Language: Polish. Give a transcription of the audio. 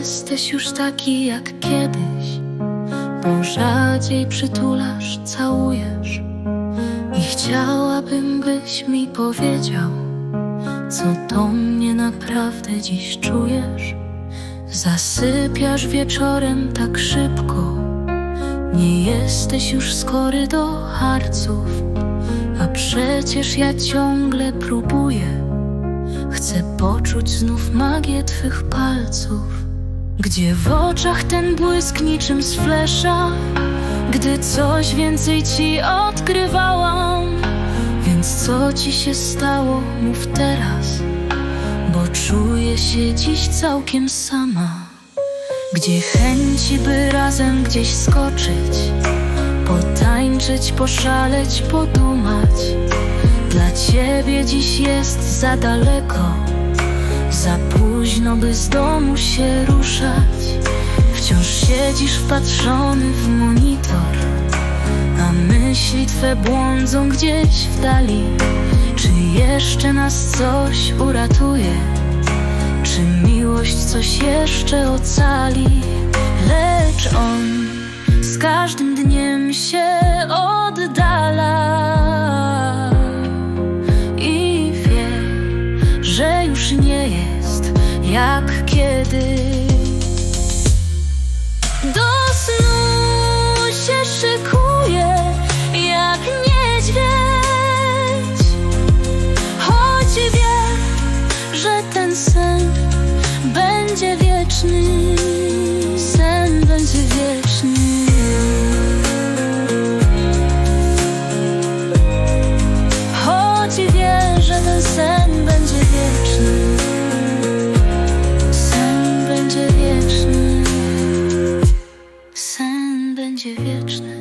jesteś już taki jak kiedyś, bo rzadziej przytulasz, całujesz. I chciałabym, byś mi powiedział, co do mnie naprawdę dziś czujesz. Zasypiasz wieczorem tak szybko, nie jesteś już skory do harców, a przecież ja ciągle próbuję. Chcę poczuć znów magię twych palców, gdzie w oczach ten błysk niczym z flesza, gdy coś więcej ci odkrywałam. Więc co ci się stało, mów teraz, bo czuję się dziś całkiem sama. Gdzie chęci, by razem gdzieś skoczyć, potańczyć, poszaleć, podumać. Dla ciebie dziś jest za daleko, za późno, by z domu się ruszać. Wciąż siedzisz wpatrzony w monitor, a myśli twe błądzą gdzieś w dali. Czy jeszcze nas coś uratuje? Czy miłość coś jeszcze ocali? Lecz on z każdym dniem się oddala jak kiedyś. Do snu się szykuje jak niedźwiedź, choć wie, że ten sen będzie wieczny, sen